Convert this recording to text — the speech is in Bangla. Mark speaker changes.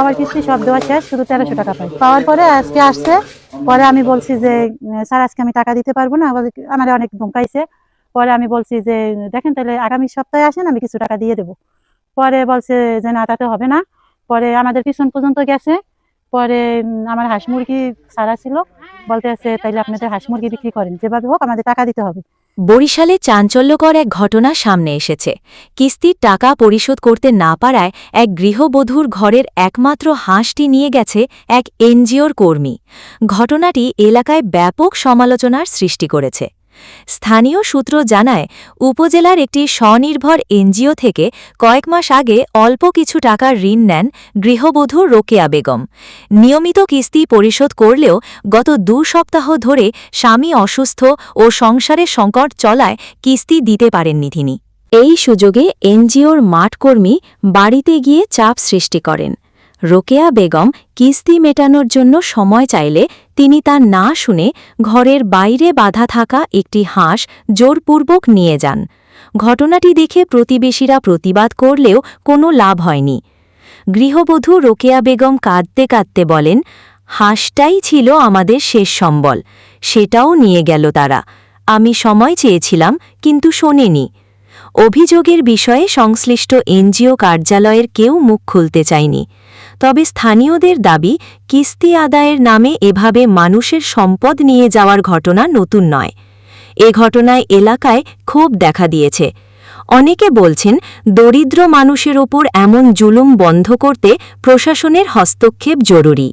Speaker 1: বাবার কিস্তি সব দেওয়া শেষ, শুধু তেরোশো টাকা পাই। পাওয়ার পরে আজকে আসছে, পরে আমি বলছি যে, স্যার, আজকে আমি টাকা দিতে পারব না আমার অনেক ধমকাইছে। পরে আমি বলছি যে, দেখেন তাহলে আগামী সপ্তাহে আসেন, আমি কিছু টাকা দিয়ে দেবো। পরে বলছে যে, না, তাতে হবে না। পরে আমাদের পিছন পর্যন্ত গেছে। পরে আমার হাঁস মুরগি সারা ছিল। বলতে আছে তাইলে আপনাদের হাঁস মুরগি বিক্রি করেন, যেভাবে হোক আমাদের টাকা দিতে হবে।
Speaker 2: বরিশালে চাঞ্চল্যকর এক ঘটনা সামনে এসেছে। কিস্তির টাকা পরিশোধ করতে না পারায় এক গৃহবধূর ঘরের একমাত্র হাঁসটি নিয়ে গেছে এক এনজিওর কর্মী। ঘটনাটি এলাকায় ব্যাপক সমালোচনার সৃষ্টি করেছে। স্থানীয় সূত্র জানায়, উপজেলার একটি স্বনির্ভর এনজিও থেকে কয়েক মাস আগে অল্প কিছু টাকার ঋণ নেন গৃহবধূ রোকেয়া বেগম। নিয়মিত কিস্তি পরিশোধ করলেও গত দু সপ্তাহ ধরে স্বামী অসুস্থ ও সংসারে সংকট চলায় কিস্তি দিতে পারেননি তিনি। এই সুযোগে এনজিওর মাঠকর্মী বাড়িতে গিয়ে চাপ সৃষ্টি করেন। রোকেয়া বেগম কিস্তি মেটানোর জন্য সময় চাইলে তিনি তা না শুনে ঘরের বাইরে বাধা থাকা একটি হাঁস জোরপূর্বক নিয়ে যান। ঘটনাটি দেখে প্রতিবেশীরা প্রতিবাদ করলেও কোনো লাভ হয়নি। গৃহবধূ রোকেয়া বেগম কাঁদতে কাঁদতে বলেন, হাঁসটাই ছিল আমাদের শেষ সম্বল, সেটাও নিয়ে গেল তারা। আমি সময় চেয়েছিলাম, কিন্তু শোনেনি। অভিযোগের বিষয়ে সংশ্লিষ্ট এনজিও কার্যালয়ের কেউ মুখ খুলতে চায়নি। তবে স্থানীয়দের দাবি, কিস্তি আদায়ের নামে এভাবে মানুষের সম্পদ নিয়ে যাওয়ার ঘটনা নতুন নয়। এ ঘটনায় এলাকায় ক্ষোভ দেখা দিয়েছে। অনেকে বলছেন, দরিদ্র মানুষের ওপর এমন জুলুম বন্ধ করতে প্রশাসনের হস্তক্ষেপ জরুরি।